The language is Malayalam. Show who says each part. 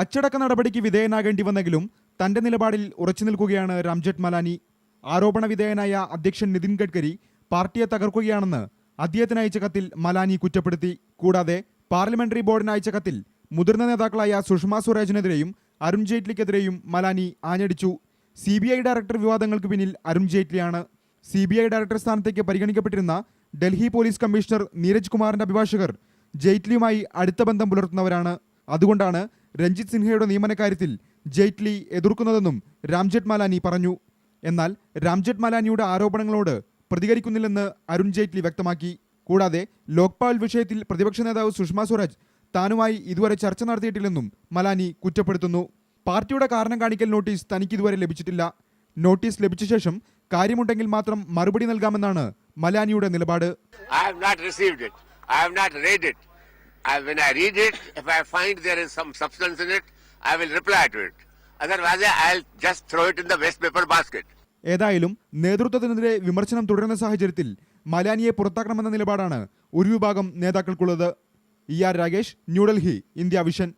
Speaker 1: അച്ചടക്ക നടപടിക്ക് വിധേയനാകേണ്ടി വന്നെങ്കിലും തന്റെ നിലപാടിൽ ഉറച്ചു നിൽക്കുകയാണ് രാംജെഠ് മലാനി. ആരോപണ വിധേയനായ അധ്യക്ഷൻ നിതിൻ ഗഡ്കരി പാർട്ടിയെ തകർക്കുകയാണെന്ന് അദ്ദേഹത്തിന് അയച്ച കത്തിൽ മലാനി കുറ്റപ്പെടുത്തി. കൂടാതെ പാർലമെന്ററി ബോർഡിന് അയച്ച കത്തിൽ മുതിർന്ന നേതാക്കളായ സുഷമ സ്വരാജിനെതിരെയും അരുൺ ജെയ്റ്റ്ലിക്കെതിരെയും മലാനി ആഞ്ഞടിച്ചു. സി ബി ഐ ഡയറക്ടർ വിവാദങ്ങൾക്ക് പിന്നിൽ അരുൺ ജെയ്റ്റ്ലിയാണ്. സി ബി ഐ ഡയറക്ടർ സ്ഥാനത്തേക്ക് പരിഗണിക്കപ്പെട്ടിരുന്ന ഡൽഹി പോലീസ് കമ്മീഷണർ നീരജ് കുമാറിന്റെ അഭിഭാഷകർ ജെയ്റ്റ്ലിയുമായി അടുത്ത ബന്ധം പുലർത്തുന്നവരാണ്. അതുകൊണ്ടാണ് രഞ്ജിത്ത് സിൻഹയുടെ നിയമനക്കാര്യത്തിൽ ജെയ്റ്റ്ലി എതിർക്കുന്നതെന്നും രാംജെറ്റ് മാലാനി പറഞ്ഞു. എന്നാൽ രാംജെറ്റ് മാലാനിയുടെ ആരോപണങ്ങളോട് പ്രതികരിക്കുന്നില്ലെന്ന് അരുൺ ജെയ്റ്റ്ലി വ്യക്തമാക്കി. കൂടാതെ ലോക്പാൽ വിഷയത്തിൽ പ്രതിപക്ഷ നേതാവ് സുഷമ സ്വരാജ് താനുമായി ഇതുവരെ ചർച്ച നടത്തിയിട്ടില്ലെന്നും മലാനി കുറ്റപ്പെടുത്തുന്നു. പാർട്ടിയുടെ കാരണം കാണിക്കൽ നോട്ടീസ് തനിക്ക് ഇതുവരെ ലഭിച്ചിട്ടില്ല. നോട്ടീസ് ലഭിച്ച ശേഷം കാര്യമുണ്ടെങ്കിൽ മാത്രം മറുപടി നൽകാമെന്നാണ് മലാനിയുടെ നിലപാട്.
Speaker 2: I, when I read it, if I find there is some substance in it, I will reply to it. Otherwise, I'll just throw it in the waste paper basket.
Speaker 1: ഏതായാലും നേതൃത്വത്തിനെതിരെ വിമർശനം തുടരുന്ന സാഹചര്യത്തിൽ മലാനിയെ പുറത്താക്കണമെന്ന നിലപാടാണ് ഒരു വിഭാഗം നേതാക്കൾക്കുള്ളത് E R Ragesh New Delhi India vision